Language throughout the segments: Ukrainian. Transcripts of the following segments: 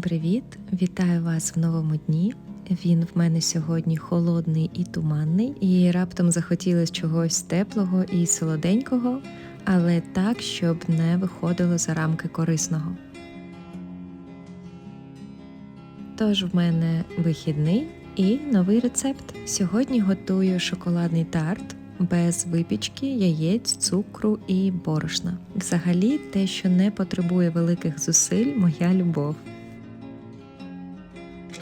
привіт! Вітаю вас в новому дні. Він в мене сьогодні холодний і туманний, і раптом захотілося чогось теплого і солоденького, але так, щоб не виходило за рамки корисного. Тож в мене вихідний і новий рецепт. Сьогодні готую шоколадний тарт без випічки, яєць, цукру і борошна. Взагалі, те, що не потребує великих зусиль, моя любов.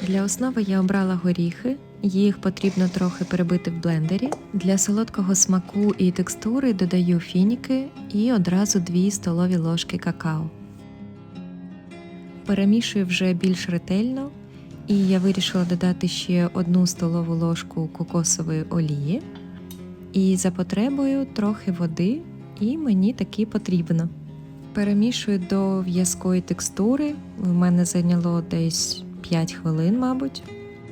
Для основи я обрала горіхи. Їх потрібно трохи перебити в блендері. Для солодкого смаку і текстури додаю фініки і одразу 2 столові ложки какао. Перемішую вже більш ретельно, і я вирішила додати ще одну столову ложку кокосової олії. І за потребою трохи води, і мені таки потрібно. Перемішую до в'язкої текстури. В мене зайняло десь 5 хвилин, мабуть.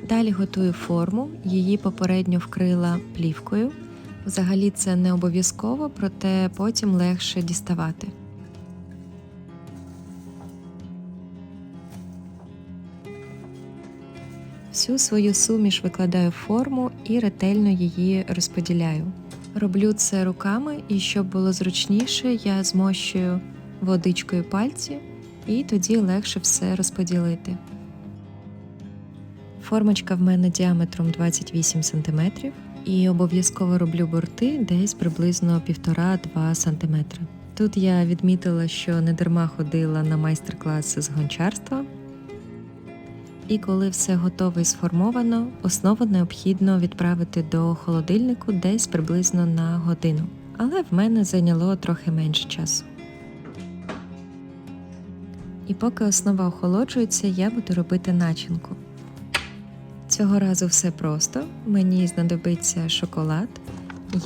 Далі готую форму, її попередньо вкрила плівкою. Взагалі це не обов'язково, проте потім легше діставати. Всю свою суміш викладаю в форму і ретельно її розподіляю. Роблю це руками, і щоб було зручніше, я змощую водичкою пальці, і тоді легше все розподілити. Формочка в мене діаметром 28 см і обов'язково роблю борти десь приблизно 1,5-2 см. Тут я відмітила, що не дарма ходила на майстер-класи з гончарства. І коли все готово і сформовано, основу необхідно відправити до холодильнику десь приблизно на годину. Але в мене зайняло трохи менше часу. І поки основа охолоджується, я буду робити начинку. Цього разу все просто. Мені знадобиться шоколад.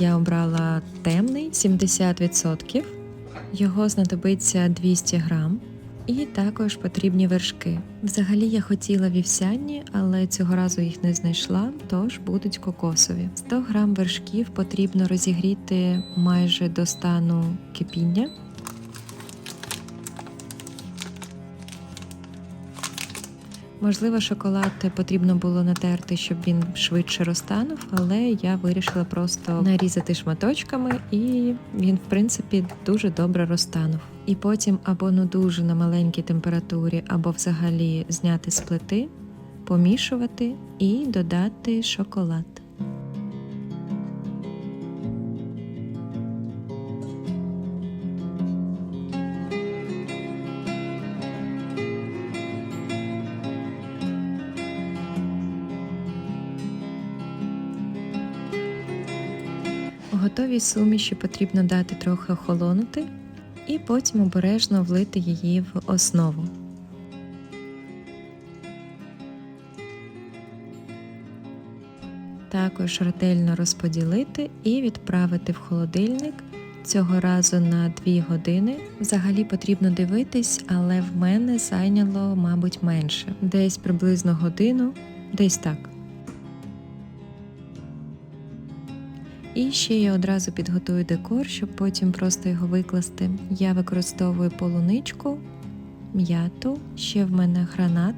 Я обрала темний 70%. Його знадобиться 200 грам. І також потрібні вершки. Взагалі я хотіла вівсяні, але цього разу їх не знайшла, тож будуть кокосові. 100 грам вершків потрібно розігріти майже до стану кипіння. Можливо, шоколад потрібно було натерти, щоб він швидше розтанув, але я вирішила просто нарізати шматочками, і він, в принципі, дуже добре розтанув. І потім або ну дуже на маленькій температурі, або взагалі зняти з плити, помішувати і додати шоколад. Готовій суміші потрібно дати трохи охолонути і потім обережно влити її в основу. Також ретельно розподілити і відправити в холодильник цього разу на 2 години. Взагалі потрібно дивитись, але в мене зайняло, мабуть, менше. Десь приблизно годину, десь так. І ще я одразу підготую декор, щоб потім просто його викласти. Я використовую полуничку, м'яту, ще в мене гранат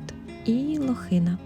і лохина.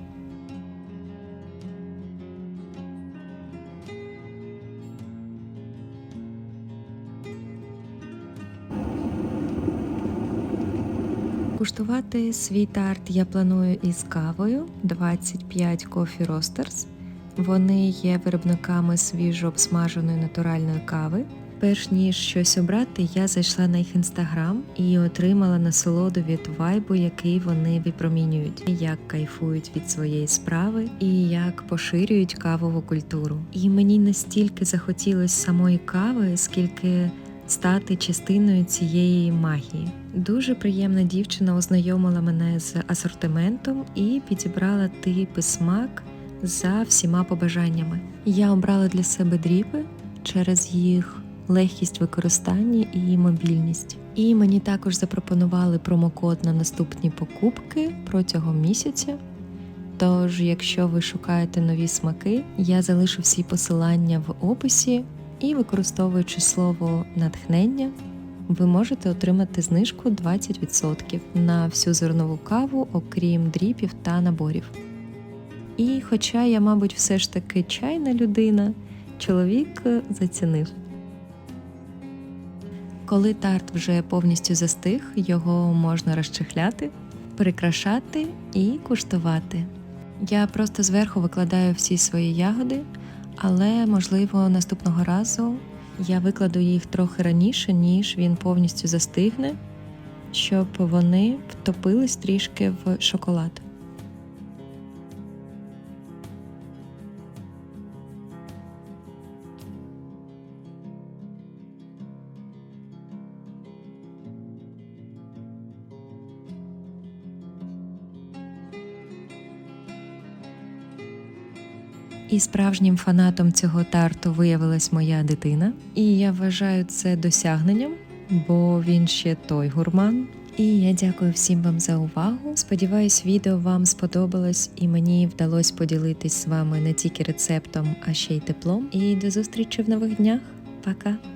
Куштувати свій тарт я планую із кавою 25 Coffee Roasters. Вони є виробниками свіжо обсмаженої натуральної кави. Перш ніж щось обрати, я зайшла на їх інстаграм і отримала насолоду від вайбу, який вони випромінюють, як кайфують від своєї справи і як поширюють кавову культуру. І мені настільки захотілося самої кави, скільки стати частиною цієї магії. Дуже приємна дівчина ознайомила мене з асортиментом і підібрала тип і смак за всіма побажаннями. Я обрала для себе дріпи через їх легкість використання і мобільність. І мені також запропонували промокод на наступні покупки протягом місяця. Тож, якщо ви шукаєте нові смаки, я залишу всі посилання в описі і, використовуючи слово натхнення, ви можете отримати знижку 20% на всю зернову каву, окрім дріпів та наборів. І хоча я, мабуть, все ж таки чайна людина, чоловік е, зацінив. Коли тарт вже повністю застиг, його можна розчехляти, прикрашати і куштувати. Я просто зверху викладаю всі свої ягоди, але можливо наступного разу я викладу їх трохи раніше, ніж він повністю застигне, щоб вони втопились трішки в шоколад. І справжнім фанатом цього тарту виявилась моя дитина, і я вважаю це досягненням, бо він ще той гурман. І я дякую всім вам за увагу. Сподіваюсь, відео вам сподобалось і мені вдалося поділитись з вами не тільки рецептом, а ще й теплом. І до зустрічі в нових днях. Пока!